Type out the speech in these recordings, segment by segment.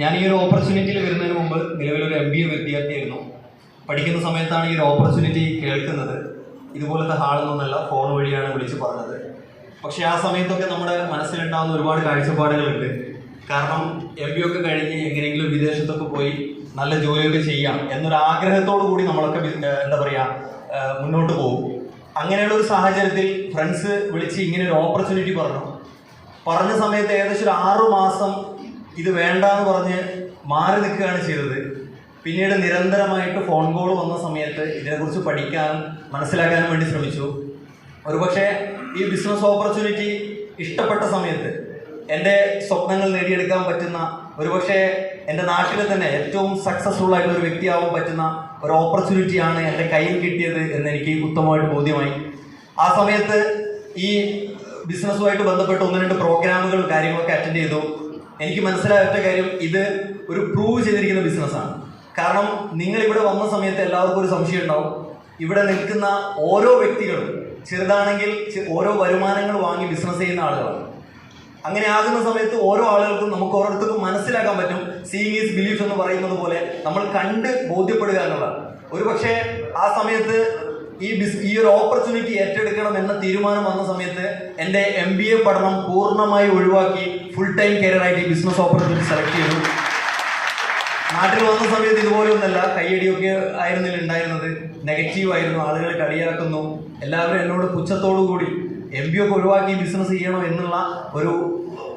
ഞാൻ ഈ ഒരു ഓപ്പർച്യൂണിറ്റിയിൽ വരുന്നതിന് മുമ്പ് നിലവിലൊരു എം ബി എ വിദ്യാർത്ഥിയായിരുന്നു. പഠിക്കുന്ന സമയത്താണ് ഈ ഒരു ഓപ്പർച്യൂണിറ്റി കേൾക്കുന്നത്. ഇതുപോലത്തെ ഹാളൊന്നുമല്ല ഫോൺ വഴിയാണ് വിളിച്ച് പറഞ്ഞത്. പക്ഷേ ആ സമയത്തൊക്കെ നമ്മുടെ മനസ്സിലുണ്ടാകുന്ന ഒരുപാട് കാഴ്ചപ്പാടുകളുണ്ട്. കാരണം എം ബി ഒക്കെ കഴിഞ്ഞ് എങ്ങനെയെങ്കിലും വിദേശത്തൊക്കെ പോയി നല്ല ജോലിയൊക്കെ ചെയ്യാം എന്നൊരു ആഗ്രഹത്തോടു കൂടി നമ്മളൊക്കെ എന്താ പറയുക മുന്നോട്ട് പോകും. അങ്ങനെയുള്ള ഒരു സാഹചര്യത്തിൽ ഫ്രണ്ട്സ് വിളിച്ച് ഇങ്ങനെ ഒരു ഓപ്പർച്യൂണിറ്റി പറഞ്ഞു. പറഞ്ഞ സമയത്ത് ഏകദേശം ഒരു ആറു മാസം ഇത് വേണ്ട എന്ന് പറഞ്ഞ് മാറി നിൽക്കുകയാണ് ചെയ്തത്. പിന്നീട് നിരന്തരമായിട്ട് ഫോൺ കോൾ വന്ന സമയത്ത് ഇതിനെക്കുറിച്ച് പഠിക്കാനും മനസ്സിലാക്കാനും വേണ്ടി ശ്രമിച്ചു. ഒരുപക്ഷെ ഈ ബിസിനസ് ഓപ്പർച്യൂണിറ്റി ഇഷ്ടപ്പെട്ട സമയത്ത് എന്റെ സ്വപ്നങ്ങൾ നേടിയെടുക്കാൻ പറ്റുന്ന ഒരുപക്ഷെ എന്റെ നാട്ടിൽ തന്നെ ഏറ്റവും സക്സസ്ഫുൾ ആയിട്ടുള്ള ഒരു വ്യക്തിയാവാൻ പറ്റുന്ന ഒരു ഓപ്പർച്യൂണിറ്റിയാണ് എന്റെ കയ്യിൽ കിട്ടിയത് എന്ന് എനിക്ക് ഉത്തമമായിട്ട് ബോധ്യമായി. ആ സമയത്ത് ഈ ബിസിനസ്സുമായിട്ട് ബന്ധപ്പെട്ട് ഒന്ന് രണ്ട് പ്രോഗ്രാമുകൾ കാര്യങ്ങളൊക്കെ അറ്റൻഡ് ചെയ്തു. എനിക്ക് മനസ്സിലായ കാര്യം ഇത് ഒരു പ്രൂവ് ചെയ്തിരിക്കുന്ന ബിസിനസ്സാണ് കാരണം നിങ്ങൾ ഇവിടെ വന്ന സമയത്ത് എല്ലാവർക്കും ഒരു സംശയം ഉണ്ടാവും. ഇവിടെ നിൽക്കുന്ന ഓരോ വ്യക്തികളും ചെറുതാണെങ്കിൽ ഓരോ വരുമാനങ്ങൾ വാങ്ങി ബിസിനസ് ചെയ്യുന്ന ആളുകളാണ്. അങ്ങനെ ആകുന്ന സമയത്ത് ഓരോ ആളുകൾക്കും നമുക്ക് ഓരോരുത്തർക്കും മനസ്സിലാക്കാൻ പറ്റും. സീയിങ് ഈസ് ബിലീഫ് എന്ന് പറയുന്നത് പോലെ നമ്മൾ കണ്ട് ബോധ്യപ്പെടുക എന്നുള്ളതാണ്. ഒരുപക്ഷെ ആ സമയത്ത് ഈ ബിസ് ഈ ഒരു ഓപ്പർച്യൂണിറ്റി ഏറ്റെടുക്കണം എന്ന തീരുമാനം വന്ന സമയത്ത് എന്റെ എം ബി എ പഠനം പൂർണമായി ഒഴിവാക്കി ഫുൾ ടൈം കരിയറായിട്ട് ഈ ബിസിനസ് ഓപ്പർച്യൂണിറ്റി സെലക്ട് ചെയ്തു. നാട്ടിൽ വന്ന സമയത്ത് ഇതുപോലെയൊന്നല്ല കയ്യടിയൊക്കെ ആയിരുന്നില്ല ഉണ്ടായിരുന്നത്. നെഗറ്റീവ് ആയിരുന്നു ആളുകൾ കളിയാക്കുന്നു. എല്ലാവരും എന്നോട് പുച്ഛത്തോടു കൂടി എം ബി ഒക്കെ ഒഴിവാക്കി ബിസിനസ് ചെയ്യണം എന്നുള്ള ഒരു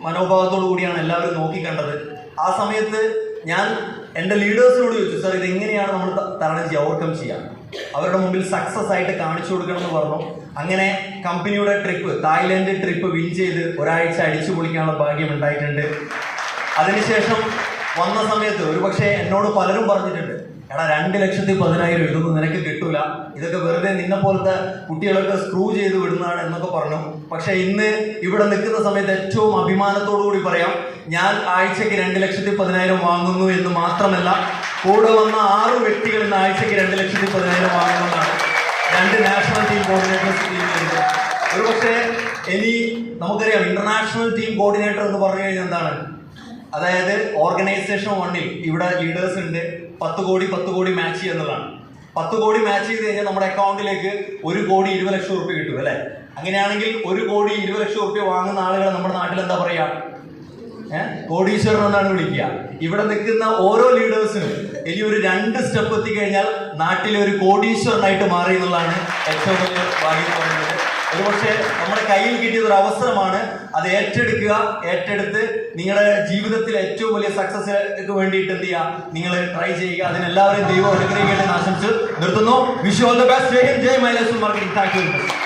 മനോഭാവത്തോടു കൂടിയാണ് എല്ലാവരും നോക്കിക്കണ്ടത് ആ സമയത്ത് ഞാൻ എന്റെ ലീഡേഴ്സിനോട് ചോദിച്ചു സാർ ഇത് എങ്ങനെയാണ് നമ്മൾ തരണം ചെയ്യുക? ഓവർകം ചെയ്യാം അവരുടെ മുമ്പിൽ സക്സസ് ആയിട്ട് കാണിച്ചു കൊടുക്കണം എന്ന് പറഞ്ഞു. അങ്ങനെ കമ്പനിയുടെ ട്രിപ്പ് തായ്ലൻഡ് ട്രിപ്പ് വിൻ ചെയ്ത് ഒരാഴ്ച അടിച്ചു പൊളിക്കാനുള്ള ഭാഗ്യം ഉണ്ടായിട്ടുണ്ട്. അതിനുശേഷം വന്ന സമയത്ത് ഒരു പക്ഷേ എന്നോട് പലരും പറഞ്ഞിട്ടുണ്ട് എടാ രണ്ട് ലക്ഷത്തി പതിനായിരം ഇതൊന്നും നിനക്ക് കിട്ടൂല. ഇതൊക്കെ വെറുതെ നിന്നെ പോലത്തെ കുട്ടികളൊക്കെ സ്ക്രൂ ചെയ്ത് വിടുന്നതാണ് എന്നൊക്കെ പറഞ്ഞു. പക്ഷെ ഇന്ന് ഇവിടെ നിൽക്കുന്ന സമയത്ത് ഏറ്റവും അഭിമാനത്തോടു കൂടി പറയാം ഞാൻ ആഴ്ചക്ക് രണ്ട് ലക്ഷത്തി പതിനായിരം വാങ്ങുന്നു എന്ന് മാത്രമല്ല കൂടെ വന്ന ആറ് വ്യക്തികൾ ഇന്ന് ആഴ്ചയ്ക്ക് രണ്ട് ലക്ഷത്തി പതിനായിരം വാങ്ങുന്നതാണ്. രണ്ട് നാഷണൽ ടീം കോർഡിനേറ്റേഴ്സ് ടീമിലുണ്ട് ഒരുപക്ഷെ ഇനി നമുക്കറിയാം ഇന്റർനാഷണൽ ടീം കോർഡിനേറ്റർ എന്ന് പറഞ്ഞു കഴിഞ്ഞാൽ എന്താണ്? അതായത് ഓർഗനൈസേഷൻ വണ്ണിൽ ഇവിടെ ലീഡേഴ്സ് ഉണ്ട്. പത്ത് കോടി പത്ത് കോടി മാച്ച് ചെയ്യുക എന്നുള്ളതാണ്. പത്ത് കോടി മാച്ച് ചെയ്ത് കഴിഞ്ഞാൽ നമ്മുടെ അക്കൗണ്ടിലേക്ക് ഒരു കോടി ഇരുപത് ലക്ഷം റുപ്യ കിട്ടും അല്ലേ? അങ്ങനെയാണെങ്കിൽ ഒരു കോടി ഇരുപത് ലക്ഷം റുപ്യ വാങ്ങുന്ന ആളുകളെ നമ്മുടെ നാട്ടിൽ എന്താ പറയാ? ഏഹ് കോടീശ്വരൻ എന്നാണ് വിളിക്കുക. ഇവിടെ നിൽക്കുന്ന ഓരോ ലീഡേഴ്സിനും ഇനി ഒരു രണ്ട് സ്റ്റെപ്പ് എത്തിക്കഴിഞ്ഞാൽ നാട്ടിലെ ഒരു കോടീശ്വരനായിട്ട് മാറി എന്നുള്ളതാണ് ഏറ്റവും വലിയ ഭാഗ്യം പറയുന്നത് ഒരു ഒരുപക്ഷെ നമ്മുടെ കയ്യിൽ കിട്ടിയ ഒരു അവസരമാണ് അത് ഏറ്റെടുക്കുക ഏറ്റെടുത്ത് നിങ്ങളുടെ ജീവിതത്തിൽ ഏറ്റവും വലിയ സക്സസ് വേണ്ടിയിട്ട് എന്ത് ചെയ്യുക? നിങ്ങൾ ട്രൈ ചെയ്യുക. അതിനെല്ലാവരെയും ദൈവം അനുഗ്രഹിക്കേണ്ടത് ആശംസിച്ച് നിർത്തുന്നു. Vishu all the best Jai Myleshwar marketing. Thank you